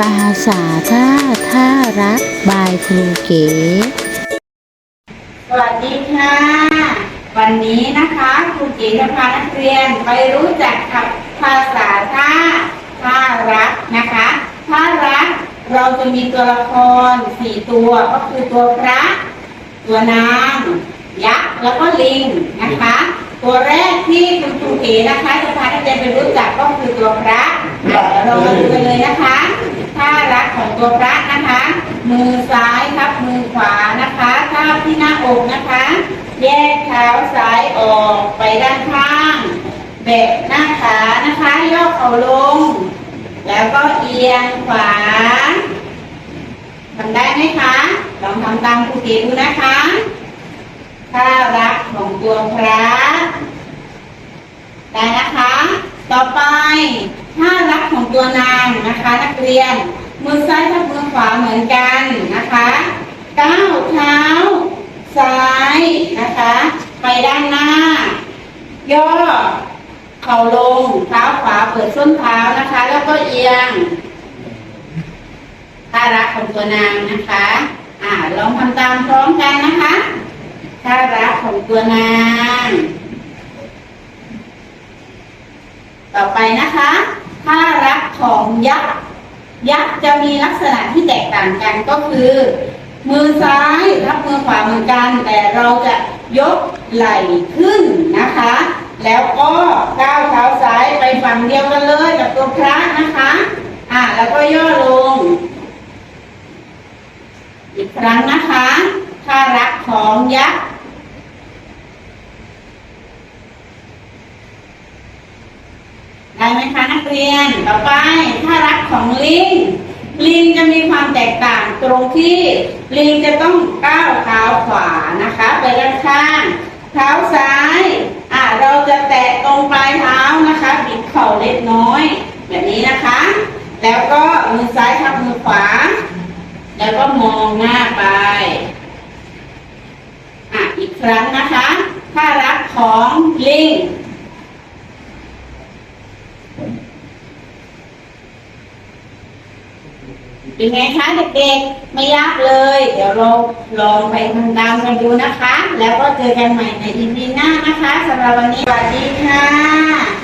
ภาษาท่าท่ารักบายครูเก๋ สวัสดีค่ะ วันนี้นะคะครูเก๋จะพานักเรียนไปรู้จักกับภาษาท่าท่ารักนะคะท่ารักเราจะมีตัวละครสี่ตัวก็คือตัวพระ ตัวนาง ยักษ์แล้วก็ลิงนะคะ ตัวแรกที่คุณครูเก๋นะคะจะพานักเรียนไปรู้จักก็คือตัวพระอะเดี๋ยวเรามาดูกันเลยนะคะท่ารักของตัวพระนะคะ มือซ้ายทับมือขวานะคะทาบที่หน้าอกนะคะ แยกเท้าซ้ายออกไปด้านข้างแบกหน้าขานะคะย่อเข่าลง แล้วก็เอียงขวาทำได้ไหมคะลองทำตามครูเก๋ดูนะคะท่ารักของตัวพระได้นะคะ ต่อไปท่ารักของตัวนางนะคะ นักเรียน มือซ้ายทับมือขวาเหมือนกันนะคะก้าวเท้า ซ้ายนะคะ ไปด้านหน้า ย่อ เข่าลงเท้าขวาเปิดส้นเท้านะคะ แล้วก็เอียงท่ารักของตัวนางนะคะอ่าลองทำตามพร้อมกันนะคะท่ารักของตัวนาง ต่อไปนะคะท่ารักของยักษ์ ยักษ์จะมีลักษณะที่แตกต่างกันก็คือ มือซ้ายรับมือขวาเหมือนกัน แต่เราจะยกไหล่ขึ้นนะคะ แล้วก็ก้าวเท้าซ้ายไปฝั่งเดียวกันเลยกับตัวพระนะคะอ่าแล้วก็ย่อลง อีกครั้งนะคะท่ารักของยักษ์ ได้ไหมคะนักเรียนต่อไปถ้ารักของลิง ลิงจะมีความแตกต่างตรงที่ลิงจะต้องก้าวเท้าขวานะคะ ไปด้านข้างเท้าซ้ายอะเราจะแตะตรงปลายเท้านะคะบิดเข่าเล็กน้อย แบบนี้นะคะ แล้วก็มือซ้ายทับมือขวา แล้วก็มองหน้าไปอะอีกครั้งนะคะ ถ้ารักของลิง เป็นไงคะเด็กๆไม่ยากเลย เดี๋ยวเราลองไปทำตามกันดูนะคะ แล้วก็เจอกันใหม่ในอีพีหน้านะคะสำหรับวันนี้สวัสดีค่ะ